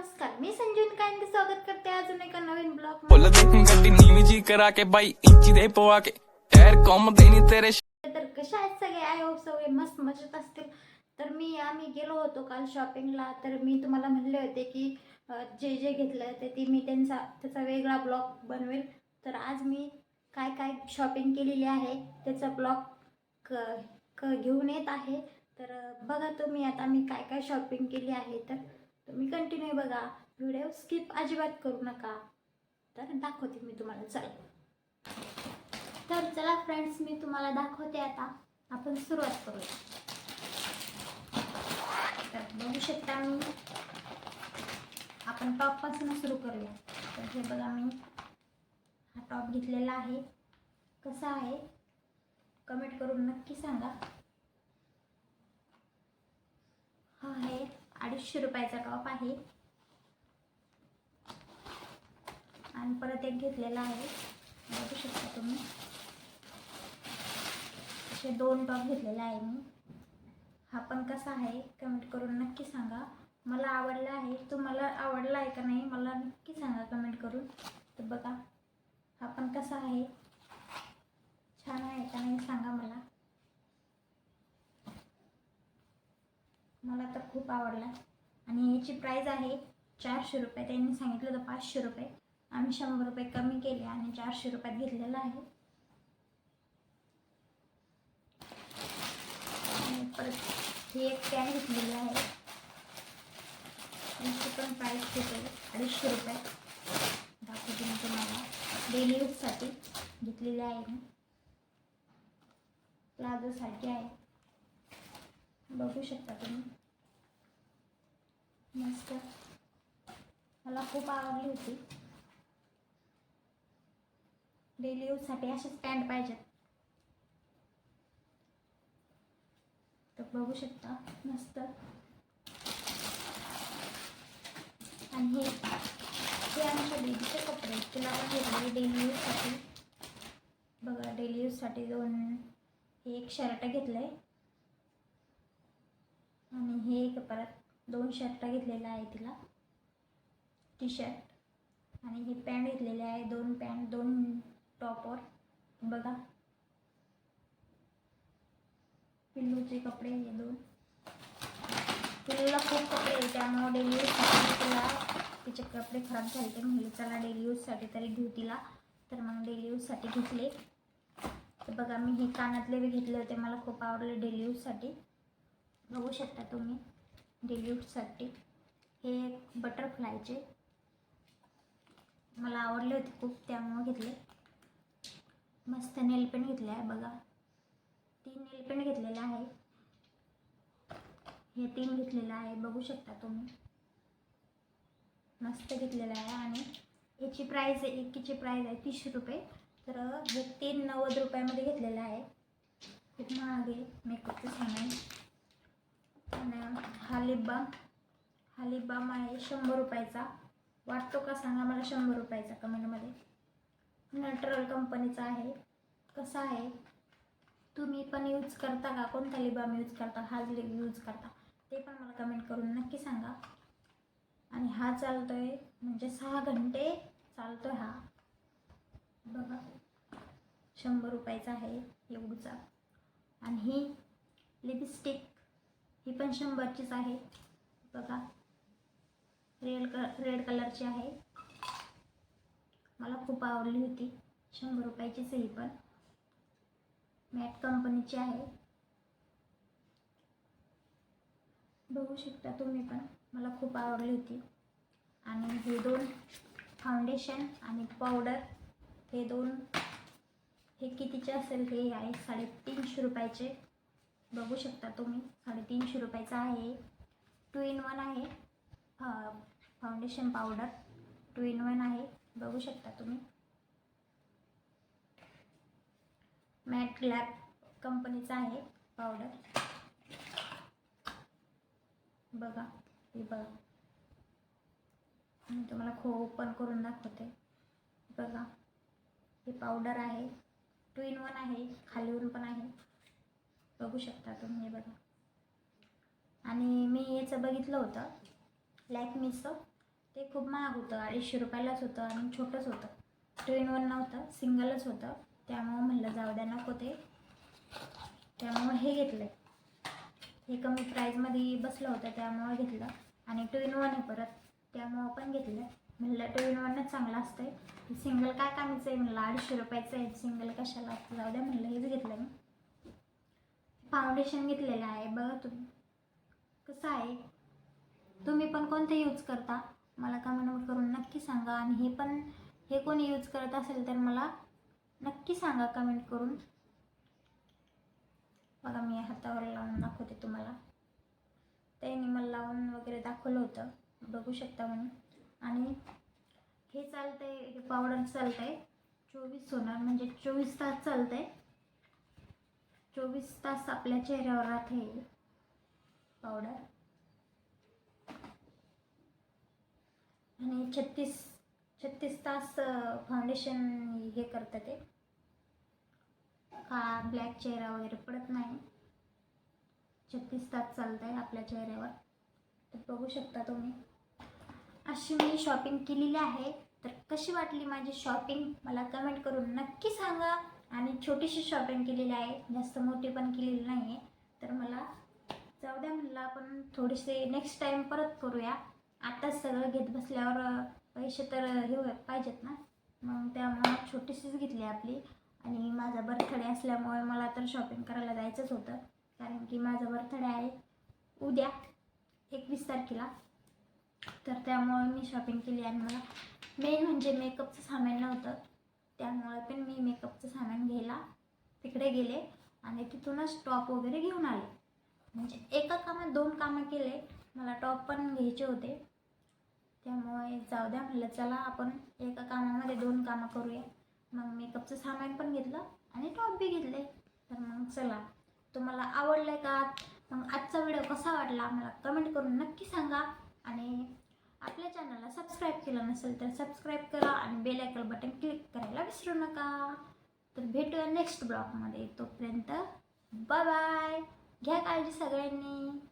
नमस्कार मी संजून कायंदे स्वागत करते अजून एका नवीन ब्लॉग बोल देखून गड्डी नीवी जी करा के बाई इंची दे पवा के. एर कॉम देनी तेरे तर कशा आहेत सगळे? आय होप सगळे मस्त मजेत असतील. तर मी आम्ही गेलो होतो काल शॉपिंगला तर मी तुम्हाला म्हणले होते की जे जे घेतलं ते ती मी त्यांचा त्याचा वेगळा ब्लॉग बनवेल. तर आज मी काय काय शॉपिंग केलेली आहे त्याचा ब्लॉग क क घेऊन येत आहे. तर बघा तुम्ही आता मी काय काय शॉपिंग केली आहे. तर तुम्ही कंटिन्यू बघा. व्हिडिओ स्किप अजिबात करू नका. तर दाखवते मी तुम्हाला. चल. तर चला फ्रेंड्स मी तुम्हाला दाखवते आता. आपण सुरुवात करूया. तर बघू शकता मी. आपण टॉपपासून सुरू करूया. तर हे बघा मी. हा टॉप घेतलेला आहे. कसा आहे? कमेंट करून नक्की सांगा हा आहे एकशे रुपयाचा टॉप आहे. आणि परत एक घेतलेला आहे. बघू शकता तुम्ही. असे दोन टॉप घेतलेले आहे मी. हा पण कसा आहे कमेंट करून नक्की सांगा. मला आवडला आहे. तुम्हाला आवडला आहे का नाही मला नक्की सांगा कमेंट करून. तर बघा हा पण कसा आहे. छान आहे का नाही सांगा मला. मला तर खूप आवडला. आणि याची प्राईज आहे चारशे रुपये. त्यांनी सांगितलं होतं पाचशे रुपये. आम्ही शंभर रुपये कमी केले आणि चारशे रुपयात घेतलेलं आहे. आणि परत ही एक कॅन घेतलेली आहे. त्यांची पण प्राईस घेतली अडीचशे रुपये. दाखवते मी तुम्हाला. डेली यूजसाठी घेतलेली आहे मी. प्लाझोसाठी आहे. बघू शकता तुम्ही. मस्त मला खूप आवडली होती. डेली यूजसाठी असेच स्टँड पाहिजेत. तर बघू शकता मस्त. आणि हे हे आमच्या बेबीचे कपडे तिला पण घेतले डेली यूजसाठी बघा डेली यूजसाठी दोन हे एक शर्ट घेतलं आहे आणि हे एक परत दोन शर्ट घेतलेला आहे तिला. टी शर्ट आणि हे पॅन्ट घेतलेले आहे दोन पॅन्ट दोन टॉपवर बघा. पिल्लूचे कपडे हे दोन. पिल्लूला खूप कपडे आहे त्यामुळे डेली यूजसाठी तिला तिचे कपडे खराब झाले तर म्हणले चला डेली यूजसाठी तरी घेऊ तिला. तर मग डेली यूजसाठी घेतले. तर बघा मी हे कानातले बी घेतले होते मला खूप आवडले डेली यूजसाठी बघू शकता तुम्ही. म्हणजे डिल्यूटसाठी हे एक बटरफ्लायचे. मला आवडले होते खूप त्यामुळे घेतले. मस्त नेलपेन घेतले आहे बघा. तीन नेलपेन घेतलेलं आहे. हे तीन घेतलेलं आहे बघू शकता तुम्ही. मस्त घेतलेलं आहे आणि याची प्राईज आहे एकीची प्राईज आहे तीसशे रुपये. तर हे तीन नव्वद रुपयामध्ये घेतलेलं आहे. खूप महाग आहे मेकअपचं सामान. आणि हा लिप बाम हा लिप बाम आहे शंभर रुपयाचा. वाटतो का सांगा मला शंभर रुपयाचा कमेंटमध्ये? नटरल कंपनीचा आहे. कसा आहे? तुम्ही पण यूज करता का? कोणता लिप बाम यूज करता? हाच लिप यूज करता. ते पण मला कमेंट करून नक्की सांगा. आणि हा चालतोय म्हणजे सहा घंटे चालतोय हा. बघा. शंभर रुपयाचा आहे एवढूचा. आणि ही लिपस्टिक ही पण शंभरचीच आहे. बघा. रेड क रेड कलरची आहे. मला खूप आवडली होती. शंभर रुपयाचीच आहे ही पण. मॅट कंपनीची आहे. बघू शकता तुम्ही पण. मला खूप आवडली होती. आणि हे दोन फाउंडेशन आणि पावडर हे दोन हे कितीचे असेल? हे आहे साडेतीनशे रुपयाचे. बघू शकता तुम्ही. साडेतीनशे रुपयाचा आहे. टू इन वन आहे. फा foundation powder two in one आहे. बघू शकता तुम्ही. मॅट लॅब कंपनीचा आहे पावडर बघा. हे बघा. मी तुम्हाला खो ओपन करून दाखवते. बघा. हे पावडर आहे. टू इन वन आहे. खालीवरून पण आहे. बघू शकता तुम्ही हे बघा. आणि मी याचं बघितलं होतं लॅकमीचं ते खूप महाग होतं अडीचशे रुपयालाच होतं आणि छोटंच होतं. ट्रेनवर वन नव्हतं सिंगलच होतं. त्यामुळं म्हणलं जाऊ द्या नको ते. त्यामुळं हे घेतलं हे कमी प्राईजमध्ये बसलं होतं त्यामुळं घेतलं. आणि टू इन वन आहे परत त्यामुळं पण घेतलं म्हणलं टू इन वनच चांगलं असतंय. सिंगल काय कामीचं आहे? म्हणलं अडीचशे रुपयाचं आहे. सिंगल कशाला? असतं जाऊ द्या म्हणलं हेच घेतलं मी. फाउंडेशन घेतलेलं आहे. बघा तुम्ही. कसं आहे? तुम्ही पण कोणते यूज करता? मला कमेंट करून नक्की सांगा. आणि हे पण हे कोणी यूज करत असेल तर मला नक्की सांगा कमेंट करून. बघा मी हातावर लावून दाखवते तुम्हाला. त्यांनी मला लावून वगैरे दाखवलं होतं. बघू शकता म्हणून. आणि हे चालतंय हे पावडर चालतंय. चोवीस होणार. म्हणजे चोवीस तास चालतंय. चोवीस तास आपल्या चेहऱ्यावर राहते. पावडर आणि छत्तीस छत्तीस तास फाउंडेशन हे करतं ते. का ब्लॅक चेहरा वगैरे पडत नाही. छत्तीस तास चालत आहे आपल्या चेहऱ्यावर. तर बघू शकता तुम्ही. अशी मी शॉपिंग केलेली आहे. तर कशी वाटली माझी शॉपिंग मला कमेंट करून नक्की सांगा. आणि छोटीशी शॉपिंग केलेली आहे. जास्त मोठी पण केलेली नाही आहे तर मला जाऊ द्या म्हणलं आपण थोडेसे नेक्स्ट टाईम परत करूया. आत्ताच सगळं घेत बसल्यावर पैसे तर हे पाहिजेत ना. मग त्यामुळं छोटीशीच घेतली आपली. आणि माझा बर्थडे असल्यामुळे मला तर शॉपिंग करायला जायचंच होतं. कारण की माझा बर्थडे आहे उद्या एकवीस तारखेला. तर त्यामुळे मी शॉपिंग केली आणि मला मेन म्हणजे मेकअपचं सामान नव्हतं. त्यामुळे पण मी मेकअपचं सामान घ्यायला तिकडे गेले आणि तिथूनच टॉप वगैरे घेऊन आले. म्हणजे एका कामात दोन कामं केले. मला टॉप पण घ्यायचे होते. त्यामुळे जाऊ द्या म्हणलं चला आपण एका कामामध्ये दोन कामं करूया. मग मेकअपचं सामान पण घेतलं आणि टॉप बी घेतले. तर मग चला. तुम्हाला आवडलं आहे का? मग आजचा व्हिडिओ कसा वाटला? मला कमेंट करून नक्की सांगा. आणि आपल्या चॅनलला सबस्क्राईब केलं नसेल तर सबस्क्राईब करा आणि बेल आयकॉन बटन क्लिक करायला विसरू नका. तर भेटूया नेक्स्ट ब्लॉगमध्ये तोपर्यंत बाय बाय घ्या काळजी सगळ्यांनी.